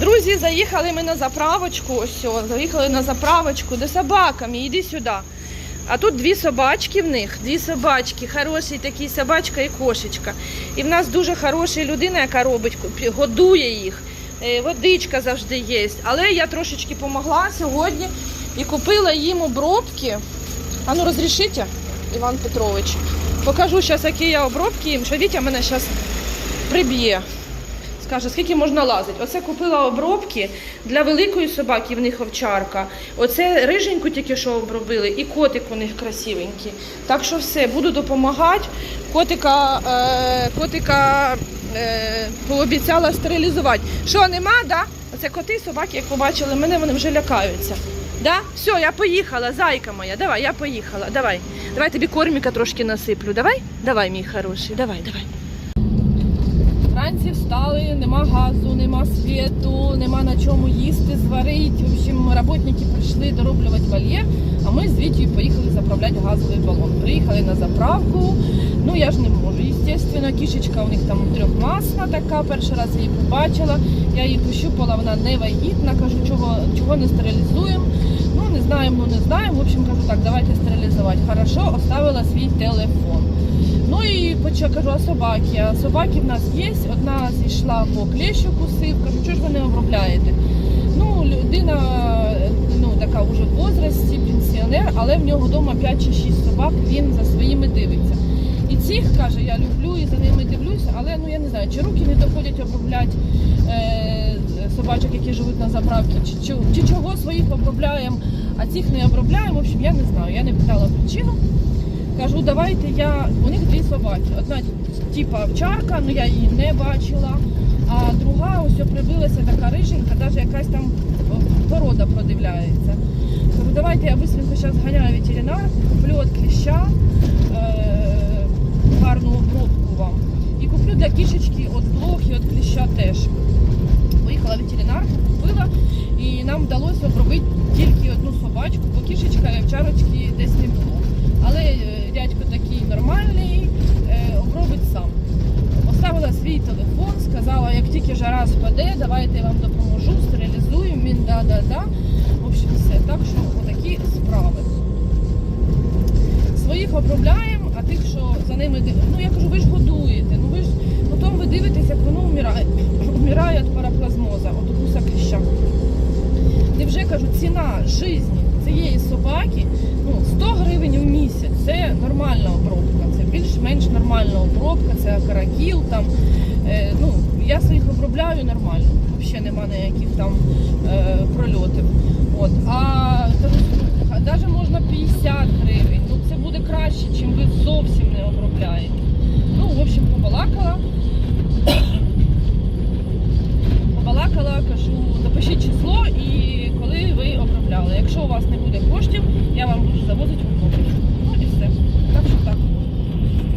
Друзі, заїхали ми на заправочку. Ось, заїхали на заправочку до собаками. Іди сюди. А тут дві собачки в них, дві собачки, хороші такі собачка і кошечка. І в нас дуже хороша людина, яка робить, годує їх. Е, Водичка завжди є. Але я трошечки помогла сьогодні і купила їм обробки. А ну розрішите, Іван Петрович. Покажу зараз, які я обробки їм, що Вітя мене зараз приб'є. Скаже, скільки можна лазити. Оце купила обробки для великої собаки, в них овчарка. Оце риженьку тільки що обробили, і котик у них красивенький. Так що все, буду допомагати. Котика, е, котика е, пообіцяла стерилізувати. Що, нема, да? Оце коти, собаки, як побачили мене, вони вже лякаються. Да? Все, я поїхала, зайка моя, давай, я поїхала, давай. Давай тобі корміка трошки насиплю. Давай? Давай, мій хороший, давай, давай. Вранці встали, нема газу, нема світу, нема на чому їсти, зварити. В общем, роботники прийшли дороблювати вольєр, а ми з Вітєю поїхали заправляти газовий балон. Приїхали на заправку. Ну я ж не можу. Естественно, кішечка у них там трьохмасна така. Перший раз я її побачила. Я її пощупала, вона не вагітна. Кажу, чого, чого не стерилізуємо. Ну не знаємо, ну не знаємо. В общем, кажу, так, давайте стерилізувати. Хорошо, оставила свій телефон. І кажу, а собаки. А собаки в нас є. Одна зійшла по клещу кусив. Кажу, чого ж ви не обробляєте? Ну, людина ну, така вже в возрасті, пенсіонер, але в нього вдома 5 чи 6 собак, він за своїми дивиться. І цих каже, я люблю і за ними дивлюся, але ну я не знаю, чи руки не доходять обробляти е, собачок, які живуть на заправці, чи, чи, чи чого своїх обробляємо, а цих не обробляємо. В общем, я не знаю. Я не питала причину. Кажу, давайте я. У них дві собаки. Одна типа овчарка, ну я її не бачила. А друга ось прибилася така риженька, навіть якась там порода продивляється. Кажу, давайте я швидко зараз зганяю ветеринар, куплю від кліща е- гарну обробку вам. І куплю для кішечки від блох і від кліща теж. Поїхала ветеринарку, купила і нам вдалося обробити тільки одну собачку, бо кішечка і овчарочки десь не було. Але е, дядько такий нормальний, е, обробить сам. Поставила свій телефон, як жара спаде, давайте я вам допоможу, стерилізуємо, він да-да-да. В общем, все. Так що отакі справи. Своїх обробляємо, а тих, що за ними Ну я кажу, ви ж годуєте, ну ви ж потім ви дивитесь, як воно вмирає. Вмирає від параплазмоза, от укуса кліща. Невже кажу, ціна житті цієї собаки ну, 100 гривень в місяць. Це нормальна обробка, це більш-менш нормальна обробка, це каракіл там. Е, ну, я своїх обробляю нормально, взагалі нема ніяких там е, прольотів. От. А навіть можна 50 гривень. Ну це буде краще, чим ви зовсім не обробляєте. Ну, в общем, побалакала. Побалакала, кажу, напишіть число і коли ви обробляли. Якщо у вас не буде коштів, я вам буду завозити в